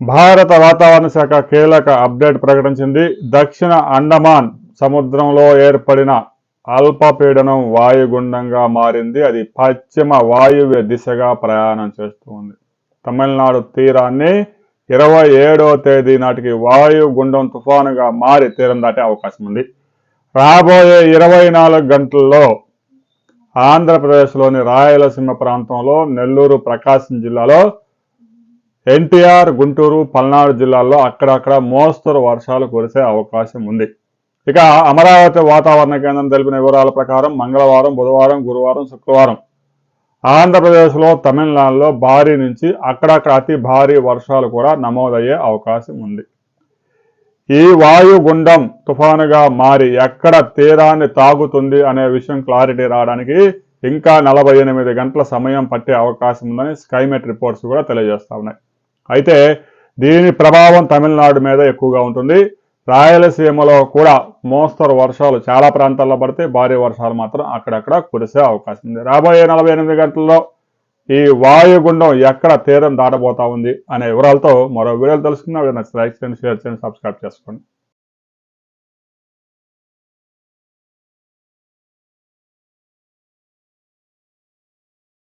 భారత వాతావరణ శాఖ కీలక అప్డేట్ ప్రకటించింది. దక్షిణ అండమాన్ సముద్రంలో ఏర్పడిన అల్పపీడనం వాయుగుండంగా మారింది. అది పశ్చిమ వాయువ్య దిశగా ప్రయాణం చేస్తుంది తమిళనాడు తీరాన్ని ఇరవై ఏడవ తేదీ నాటికి వాయుగుండం తుఫానుగా మారి తీరం దాటే అవకాశం ఉంది. రాబోయే ఇరవై నాలుగు గంటల్లో ఆంధ్రప్రదేశ్లోని రాయలసీమ ప్రాంతంలో నెల్లూరు ప్రకాశం జిల్లాలో ఎన్టీఆర్ గుంటూరు పల్నాడు జిల్లాల్లో అక్కడక్కడ మోస్తరు వర్షాలు కురిసే అవకాశం ఉంది. ఇక అమరావతి వాతావరణ కేంద్రం తెలిపిన వివరాల ప్రకారం మంగళవారం బుధవారం గురువారం శుక్రవారం ఆంధ్రప్రదేశ్లో తమిళనాడులో భారీ నుంచి అక్కడక్కడ అతి భారీ వర్షాలు కూడా నమోదయ్యే అవకాశం ఉంది. ఈ వాయుగుండం తుఫానుగా మారి ఎక్కడ తీరాన్ని తాగుతుంది అనే విషయం క్లారిటీ రావడానికి ఇంకా నలభై ఎనిమిది గంటల సమయం పట్టే అవకాశం ఉందని స్కైమెట్ రిపోర్ట్స్ కూడా తెలియజేస్తా ఉన్నాయి. అయితే దీని ప్రభావం తమిళనాడు మీద ఎక్కువగా ఉంటుంది. రాయలసీమలో కూడా మోస్తరు వర్షాలు చాలా ప్రాంతాల్లో పడితే భారీ వర్షాలు మాత్రం అక్కడక్కడ కురిసే అవకాశం ఉంది. రాబోయే నలభై ఎనిమిది గంటల్లో ఈ వాయుగుండం ఎక్కడ తీరం దాటబోతా ఉంది అనే వివరాలతో మరో వీడియోలు తెలుసుకుందాం. నచ్చితే లైక్ చేయండి షేర్ చేయండి సబ్స్క్రైబ్ చేసుకోండి.